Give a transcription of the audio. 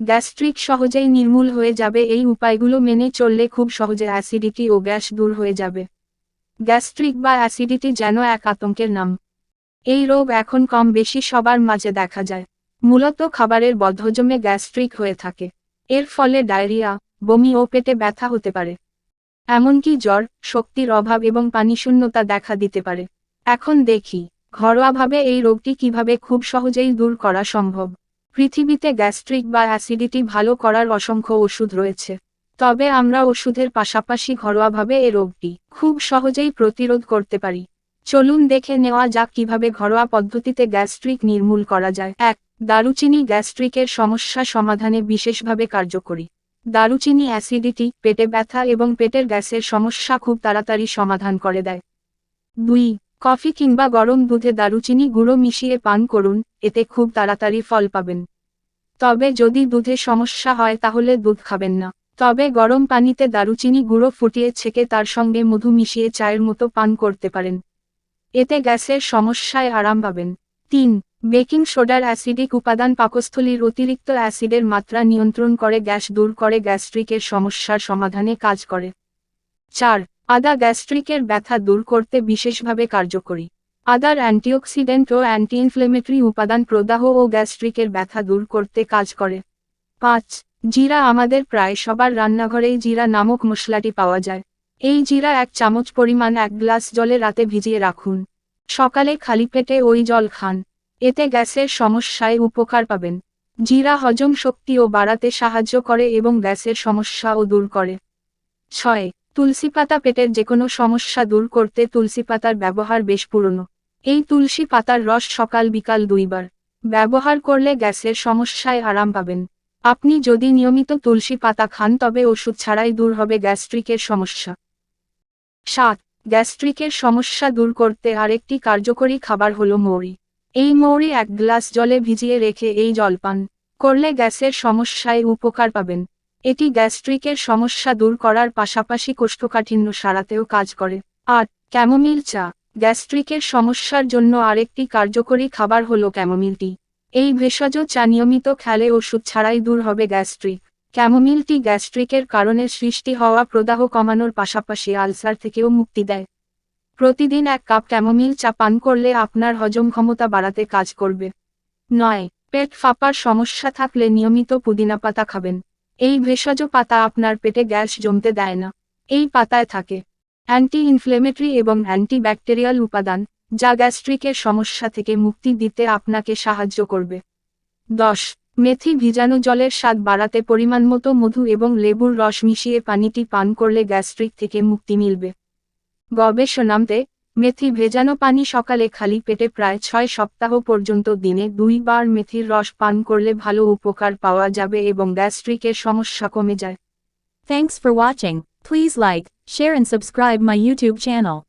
Gastric সহজেই নির্মূল হয়ে যাবে, এই উপায়গুলো মেনে চললে খুব সহজে অ্যাসিডিটি ও গ্যাস দূর হয়ে যাবে। গ্যাস্ট্রিক বা অ্যাসিডিটি যেন এক আতঙ্কের নাম। এই রোগ এখন কম বেশি সবার মাঝে দেখা যায়। মূলত খাবারের বদহজমে গ্যাস্ট্রিক হয়ে থাকে। এর ফলে ডায়রিয়া, বমি ও পেটে ব্যথা হতে পারে। এমনকি জ্বর, শক্তির অভাব এবং পানিশূন্যতা দেখা দিতে পারে। এখন দেখি, ঘরোয়াভাবে এই রোগটি কীভাবে খুব সহজেই দূর করা সম্ভব। পৃথিবীতে গ্যাস্ট্রিক বা অ্যাসিডিটি ভালো করার অসংখ্য ওষুধ রয়েছে। তবে আমরা ওষুধের পাশাপাশি ঘরোয়াভাবে এ রোগটি খুব সহজেই প্রতিরোধ করতে পারি। চলুন দেখে নেওয়া যাক কীভাবে ঘরোয়া পদ্ধতিতে গ্যাস্ট্রিক নির্মূল করা যায়। এক, দারুচিনি গ্যাস্ট্রিকের সমস্যা সমাধানে বিশেষভাবে কার্যকরী। দারুচিনি অ্যাসিডিটি পেটে ব্যথা এবং পেটের গ্যাসের সমস্যা খুব তাড়াতাড়ি সমাধান করে দেয়। দুই কফি কিংবা গরম দুধে দারুচিনি গুঁড়ো মিশিয়ে পান করুন, এতে খুব তাড়াতাড়ি ফল পাবেন। তবে যদি দুধে সমস্যা হয় তাহলে দুধ খাবেন না। তবে গরম পানিতে দারুচিনি গুঁড়ো ফুটিয়ে ছেঁকে তার সঙ্গে মধু মিশিয়ে চায়ের মতো পান করতে পারেন। এতে গ্যাসের সমস্যায় আরাম পাবেন। তিন, বেকিং সোডার অ্যাসিডিক উপাদান পাকস্থলীর অতিরিক্ত অ্যাসিডের মাত্রা নিয়ন্ত্রণ করে গ্যাস দূর করে গ্যাস্ট্রিকের সমস্যার সমাধানে কাজ করে। চার আদা গ্যাস্ট্রিকের ব্যথা দূর করতে বিশেষভাবে কার্যকরী। আদার অ্যান্টিঅক্সিডেন্ট ও অ্যান্টি ইনফ্লেমেটরি উপাদান প্রদাহ ও গ্যাস্ট্রিকের ব্যথা দূর করতে কাজ করে। পাঁচ, জিরা আমাদের প্রায় সবার রান্নাঘরেই জিরা নামক মশলাটি পাওয়া যায়। এই জিরা এক চামচ পরিমাণ এক গ্লাস জলে রাতে ভিজিয়ে রাখুন। সকালে খালি পেটে ওই জল খান। এতে গ্যাসের সমস্যায় উপকার পাবেন। জিরা হজম শক্তিও বাড়াতে সাহায্য করে এবং গ্যাসের সমস্যাও দূর করে। ছয় তুলসী পাতা পেটের যেকোনো সমস্যা দূর করতে তুলসী পাতার ব্যবহার বেশ পুরনো। এই তুলসী পাতার রস সকাল বিকাল দুইবার। ব্যবহার করলে গ্যাসের সমস্যায় আরাম পাবেন। আপনি যদি নিয়মিত তুলসী পাতা খান তবে ওষুধ ছাড়াই দূর হবে গ্যাস্ট্রিকের সমস্যা। সাত, গ্যাস্ট্রিকের সমস্যা দূর করতে আরেকটি কার্যকরী খাবার হলো মৌরি। এই মৌরি এক গ্লাস জলে ভিজিয়ে রেখে এই জল পান করলে গ্যাসের সমস্যায় উপকার পাবেন। এটি গ্যাস্ট্রিকের সমস্যা দূর করার পাশাপাশি কোষ্ঠকাঠিন্য সারাতেও কাজ করে। আট ক্যামোমিল চা। গ্যাস্ট্রিকের সমস্যার জন্য আরেকটি কার্যকরী খাবার হলো ক্যামোমিল টি। এই ভেষজ চা নিয়মিত খেলে ওষুধ ছাড়াই দূর হবে গ্যাস্ট্রিক। ক্যামোমিল টি গ্যাস্ট্রিকের কারণে সৃষ্টি হওয়া প্রদাহ কমানোর পাশাপাশি আলসার থেকেও মুক্তি দেয়। প্রতিদিন এক কাপ ক্যামোমিল চা পান করলে আপনার হজম ক্ষমতা বাড়াতে কাজ করবে। নয়, পেট ফাঁপার সমস্যা থাকলে নিয়মিত পুদিনা পাতা খাবেন। এই ভেষজ পাতা আপনার পেটে গ্যাস জমতে দেয় না। এই পাতায় থাকে অ্যান্টি ইনফ্লেমেটরি এবং অ্যান্টি ব্যাকটেরিয়াল উপাদান, যা গ্যাস্ট্রিকের সমস্যা থেকে মুক্তি দিতে আপনাকে সাহায্য করবে। দশ, মেথি ভিজানো জলের স্বাদ বাড়াতে পরিমাণ মতো মধু এবং লেবুর রস মিশিয়ে পানিটি পান করলে গ্যাস্ট্রিক থেকে মুক্তি মিলবে। গবেষণামতে মেথি ভেজানো পানি সকালে খালি পেটে প্রায় ছয় সপ্তাহ পর্যন্ত দিনে দুইবার মেথির রস পান করলে ভালো উপকার পাওয়া যাবে এবং গ্যাস্ট্রিকের সমস্যা কমে যায় thanks for watching please like share and subscribe my YouTube channel.